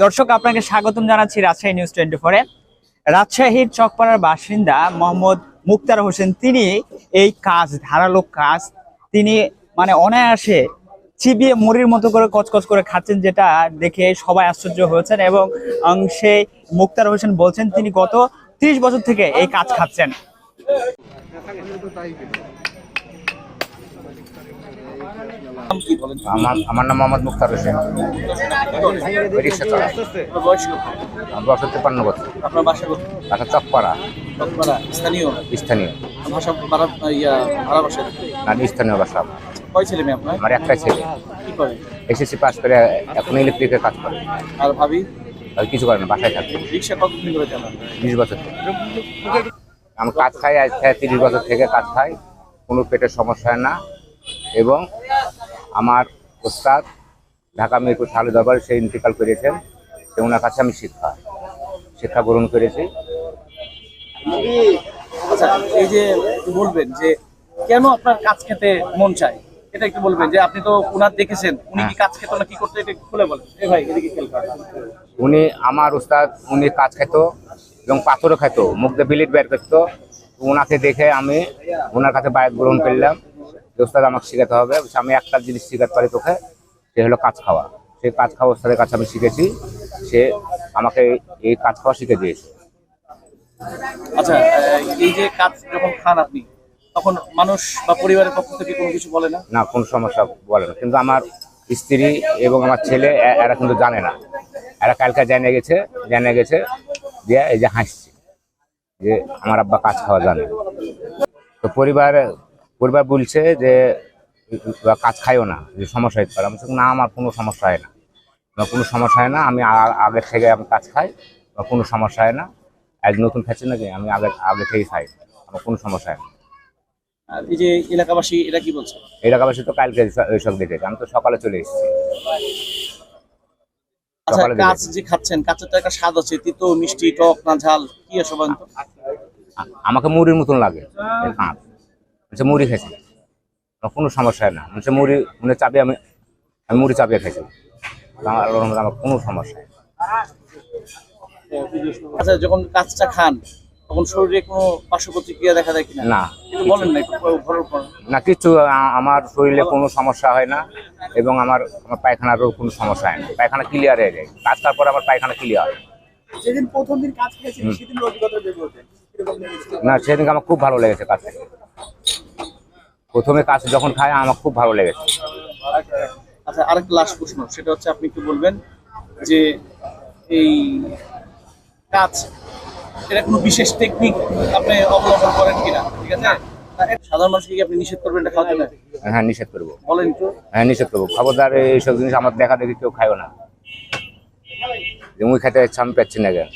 দর্শক আপনাকে স্বাগতম জানাচ্ছি রাজশাহী নিউজ টোয়েন্টি ফোরে রাজশাহীর চকপাড়ার বাসিন্দা মোহাম্মদ মুক্তার হোসেন তিনি এই কাজ ধারালো কাজ তিনি মানে অনায়াসে চিবিয়ে মুড়ির মতো করে কচকচ করে খাচ্ছেন যেটা দেখে সবাই আশ্চর্য হয়েছেন এবং সেই মুক্তার হোসেন বলছেন তিনি গত ত্রিশ বছর থেকে এই কাজ খাচ্ছেন। আমার আমার নাম মোহাম্মদ মুক্তার হোসেন। বয়স কত? আপনার বাসা কোথায়? বাসা চকপাড়া। চকপাড়া, স্থানীয়? স্থানীয়। ভাষা ভাড়া ইয়া ভাড়া বাসা না স্থানীয় বাসা কয় ছেলে মেয়ে আপনার? আমার একটাই ছেলে। কি করে? এসএসসি পাস করে এখন ইলেকট্রিকের কাজ করে। আর ভাবি? আর কিছু করে না বাসায় থাকে। রিক্সা কতদিন করে চালান? বিশ বছর আমি কাজ খাই আজ থেকে তিরিশ বছর থেকে কাজ খাই। কোনো পেটের সমস্যা হয় না। এবং আমার ওস্তাদ ঢাকা মিরপুর সালে দরবার সে ইন্তিকাল করেছেন। তো ওনার কাছে আমি শিক্ষা। শিক্ষা গ্রহণ করেছি। আচ্ছা এই যে বলবেন যে কেন আপনার কাজ খেতে মন চায়? এটা একটু বলবেন যে আপনি তো উনার দেখেছেন উনি কি কাজ খেত না কি করতে এটা খুলে বলেন। এ ভাই এদিকে করেন। উনি আমার উস্তাদ উনি কাজ খেত এবং পাথরও খেত মুখ দিয়ে বিলিট বের করতো। ওনাকে দেখে আমি ওনার কাছে বায়াত গ্রহণ করলাম যে উস্তাদ আমাকে শেখাতে হবে। আমি একটা জিনিস শেখাতে পারি তোকে সে হলো কাজ খাওয়া। সেই কাজ খাওয়া উস্তাদের কাছে আমি শিখেছি। সে আমাকে এই কাজ খাওয়া শিখে দিয়েছে। আচ্ছা এই যে কাজ যখন খান আপনি তখন মানুষ বা পরিবারের পক্ষ থেকে কোনো কিছু বলে না? না কোনো সমস্যা বলে না। কিন্তু আমার স্ত্রী এবং আমার ছেলে এরা কিন্তু জানে না। এরা কালকে জেনে গেছে জেনে গেছে দিয়ে এই যে হাসছে যে আমার আব্বা কাজ খাওয়া জানে তো পরিবার পরিবার বলছে যে কাজ খাইও না যে সমস্যা হতে পারে। আমি না আমার কোনো সমস্যা হয় না। আমার কোনো সমস্যা হয় না আমি আগের থেকে আমি কাজ খাই বা কোনো সমস্যা হয় না। আজ নতুন খাচ্ছি নাকি আমি আগে আগে থেকেই খাই আমার কোনো সমস্যা হয় না। আর এই যে এলাকাবাসী এটা কি বলছে? এলাকাবাসী তো কালকে এইসব দেখেছে আমি তো সকালে চলে এসেছি। আচ্ছা যে খাচ্ছেন কাঁচের তো একটা স্বাদ আছে তিতো মিষ্টি টক না ঝাল কি এসব আমাকে মুড়ির মতন লাগে কাঁচ হচ্ছে মুড়ি খেয়েছি কোনো সমস্যা হয় না। হচ্ছে মুড়ি মানে চাপিয়ে আমি আমি মুড়ি চাপিয়ে খেয়েছি আমার আমার কোনো সমস্যা হয় আচ্ছা যখন কাজটা খান তখন শরীরে কোনো পার্শ্ব প্রতিক্রিয়া দেখা দেয় কিনা? না। বলেন না ঘরের পর। না কিছু আমার শরীরে কোনো সমস্যা হয় না এবং আমার আমার পায়খানারও কোনো সমস্যা হয় না। পায়খানা ক্লিয়ার হয়ে যায়। কাজ তারপরে আমার পায়খানা ক্লিয়ার যেদিন প্রথম দিন কাজ খেয়েছিলেন সেদিন অভিজ্ঞতা না সেদিনকে আমার খুব ভালো লেগেছে কাজ। প্রথমে কাজ যখন খায় আমার খুব ভালো লেগেছে। আচ্ছা আরেকটা লাস্ট প্রশ্ন সেটা হচ্ছে আপনি একটু বলবেন যে এই কাজ এটা কোনো বিশেষ টেকনিক আপনি অবলম্বন করেন কিনা? ঠিক আছে? সাধারণ মানুষকে কি আপনি নিষেধ করবেন এটা হ্যাঁ নিষেধ করব। বলেন হ্যাঁ নিষেধ করব। খবরদার এইসব জিনিস আমার দেখা দেখি কেউ খায়ও না। মুই খেতে ইচ্ছা আমি পাচ্ছি না কেন?